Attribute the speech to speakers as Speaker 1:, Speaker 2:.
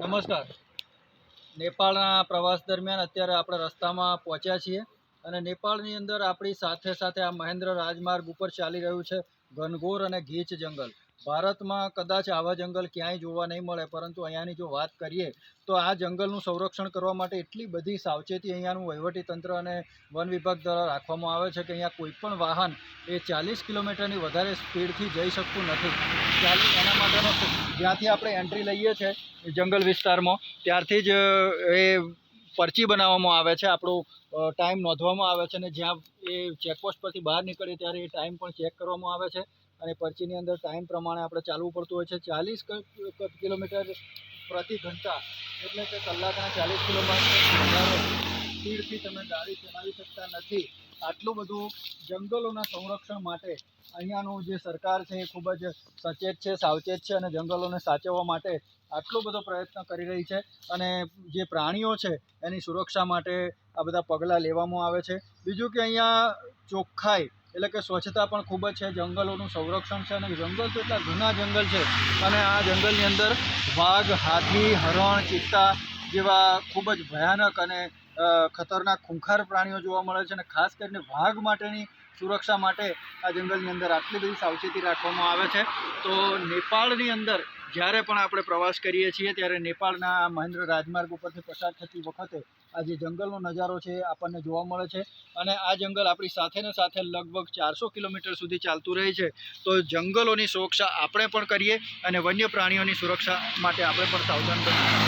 Speaker 1: નમસ્કાર. નેપાળના પ્રવાસ દરમિયાન અત્યારે આપણે રસ્તામાં પહોંચ્યા છીએ અને નેપાળની અંદર આપણી સાથે સાથે આ મહેન્દ્ર રાજમાર્ગ ઉપર ચાલી રહ્યું છે ઘનઘોર અને ગીચ જંગલ. ભારતમાં કદાચ આવા જંગલ ક્યાંય જોવા નહીં મળે, પરંતુ અહીંયાની જો વાત કરીએ, તો આ જંગલનું સંરક્ષણ કરવા માટે એટલી બધી સાવચેતી અહીંયાનું તંત્ર અને વન વિભાગ દ્વારા રાખવામાં આવે છે કે અહીંયા કોઈ પણ વાહન એ ચાલીસ કિલોમીટરની વધારે સ્પીડથી જઈ શકતું નથી. ચાલીસ એના માટેનો જ્યાંથી આપણે એન્ટ્રી લઈએ છીએ જંગલ વિસ્તારમાં, ત્યારથી જ એ પરચી બનાવવામાં આવે છે, આપણો ટાઈમ નોંધવામાં આવે છે અને જ્યાં એ ચેકપોસ્ટ પરથી બહાર નીકળે ત્યારે એ ટાઈમ પણ ચેક કરવામાં આવે છે. અને પરચીની અંદર ટાઈમ પ્રમાણે આપણે ચાલવું પડતું હોય છે. ચાલીસ કિલોમીટર પ્રતિ ઘંટા, એટલે કે કલાકના ચાલીસ કિલોમીટર સ્પીડથી તમે ગાડી ચલાવી શકતા નથી. આટલું બધું જંગલોના સંરક્ષણ માટે અહીંયાનું જે સરકાર છે એ ખૂબ જ સચેત છે, સાવચેત છે અને જંગલોને સાચવવા માટે આટલો બધો પ્રયત્ન કરી રહી છે. અને જે પ્રાણીઓ છે એની સુરક્ષા માટે આ બધા પગલાં લેવામાં આવે છે. બીજું કે અહીંયા ચોખ્ખાઈ એટલે કે સ્વચ્છતા પણ ખૂબ જ છે, જંગલોનું સંરક્ષણ છે અને જંગલ તો એટલા ઘણા જંગલ છે અને આ જંગલની અંદર વાઘ, હાથી, હરણ, ચિત્તા જેવા ખૂબ જ ભયાનક અને ખતરનાક ખૂંખાર પ્રાણીઓ જોવા મળે છે અને ખાસ કરીને વાઘ માટેની સુરક્ષા માટે આ જંગલની અંદર આટલી બધી સાવચેતી રાખવામાં આવે છે. તો નેપાળની અંદર જ્યારે પણ આપણે પ્રવાસ કરીએ છીએ ત્યારે નેપાળના આ મહેન્દ્ર રાજમાર્ગ ઉપરથી પસાર થતી વખતે આ જે જંગલનો નજારો છે આપણને જોવા મળે છે. અને આ જંગલ આપણી સાથે ને સાથે લગભગ ચારસો કિલોમીટર સુધી ચાલતું રહે છે. તો જંગલોની સુરક્ષા આપણે પણ કરીએ અને વન્ય પ્રાણીઓની સુરક્ષા માટે આપણે પણ સાવધાન બનીએ.